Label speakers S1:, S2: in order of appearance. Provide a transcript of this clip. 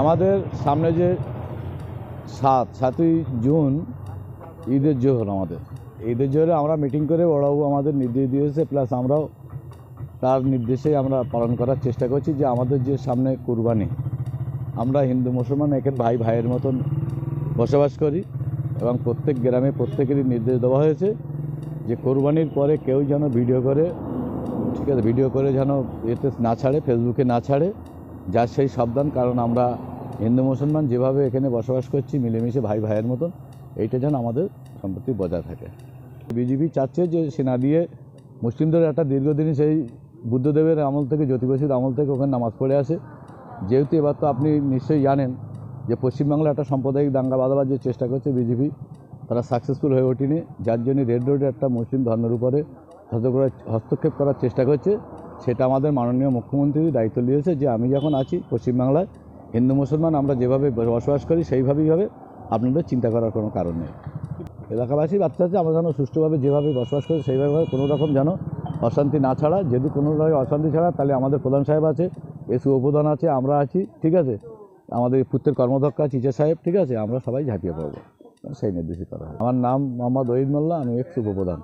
S1: আমাদের সামনে যে সাত, সাতই জুন, ঈদের জোহর আমাদের। ঈদের জোহরে আমরা মিটিং করে বড়বাবু আমাদের নির্দেশ দিয়েছে প্লাস আমরাও তার নির্দেশে আমরা পালন করার চেষ্টা করছি যে আমাদের যে সামনে কুরবানি, আমরা হিন্দু, মুসলমান একের ভাই, ভাইয়ের মতন বসবাস করি এবং প্রত্যেক গ্রামে প্রত্যেকেরই নির্দেশ দেওয়া হয়েছে যে কোরবানির পরে কেউ যেন ভিডিও করে, ঠিক আছে ভিডিও করে যেন এতে না ছাড়ে ফেসবুকে না ছাড়ে যার সেই সাবধান, কারণ আমরা হিন্দু মুসলমান যেভাবে এখানে বসবাস করছি মিলেমিশে ভাই ভাইয়ের মতন, এইটা যেন আমাদের সম্পত্তি বজায় থাকে। বিজেপি চাচ্ছে যে সেনা দিয়ে মুসলিমদের একটা দীর্ঘদিনই সেই বুদ্ধদেবের আমল থেকে জ্যোতিবাসীর আমল থেকে ওখানে নামাজ পড়ে আসে। যেহেতু এবার তো আপনি নিশ্চয়ই জানেন যে পশ্চিমবাংলা একটা সাম্প্রদায়িক দাঙ্গা বাঁধাবার যে চেষ্টা করছে বিজেপি তারা সাকসেসফুল হয়ে ওঠেনি। যার জন্য রেড রোডে একটা মুসলিম ধর্মের উপরে হস্তক্ষেপ করার হস্তক্ষেপ করার চেষ্টা করছে। সেটা আমাদের মাননীয় মুখ্যমন্ত্রী দায়িত্ব নিয়েছে যে আমি যখন আছি পশ্চিমবাংলায়, হিন্দু মুসলমান আমরা যেভাবে বসবাস করি সেইভাবেই হবে। আপনাদের চিন্তা করার কোনো কারণ নেই। এলাকাবাসী বাচ্চা আছে, আমরা যেন সুষ্ঠুভাবে যেভাবে বসবাস করি সেইভাবে কোনো রকম যেন অশান্তি না ছাড়া, যদি কোনো রকম অশান্তি ছাড়া, তাহলে আমাদের প্রধান সাহেব আছে এসি উপধান আছে, আমরা আছি, ঠিক আছে? আমাদের পুত্রের কর্মদক্ষ আছে ইচা সাহেব, ঠিক আছে? আমরা সবাই ঝাঁপিয়ে পড়ব। সেই নির্দেশই করা হয়। আমার নাম মোহাম্মদ ওহিদ মোল্লা, আমি এক্স উপপ্রধান।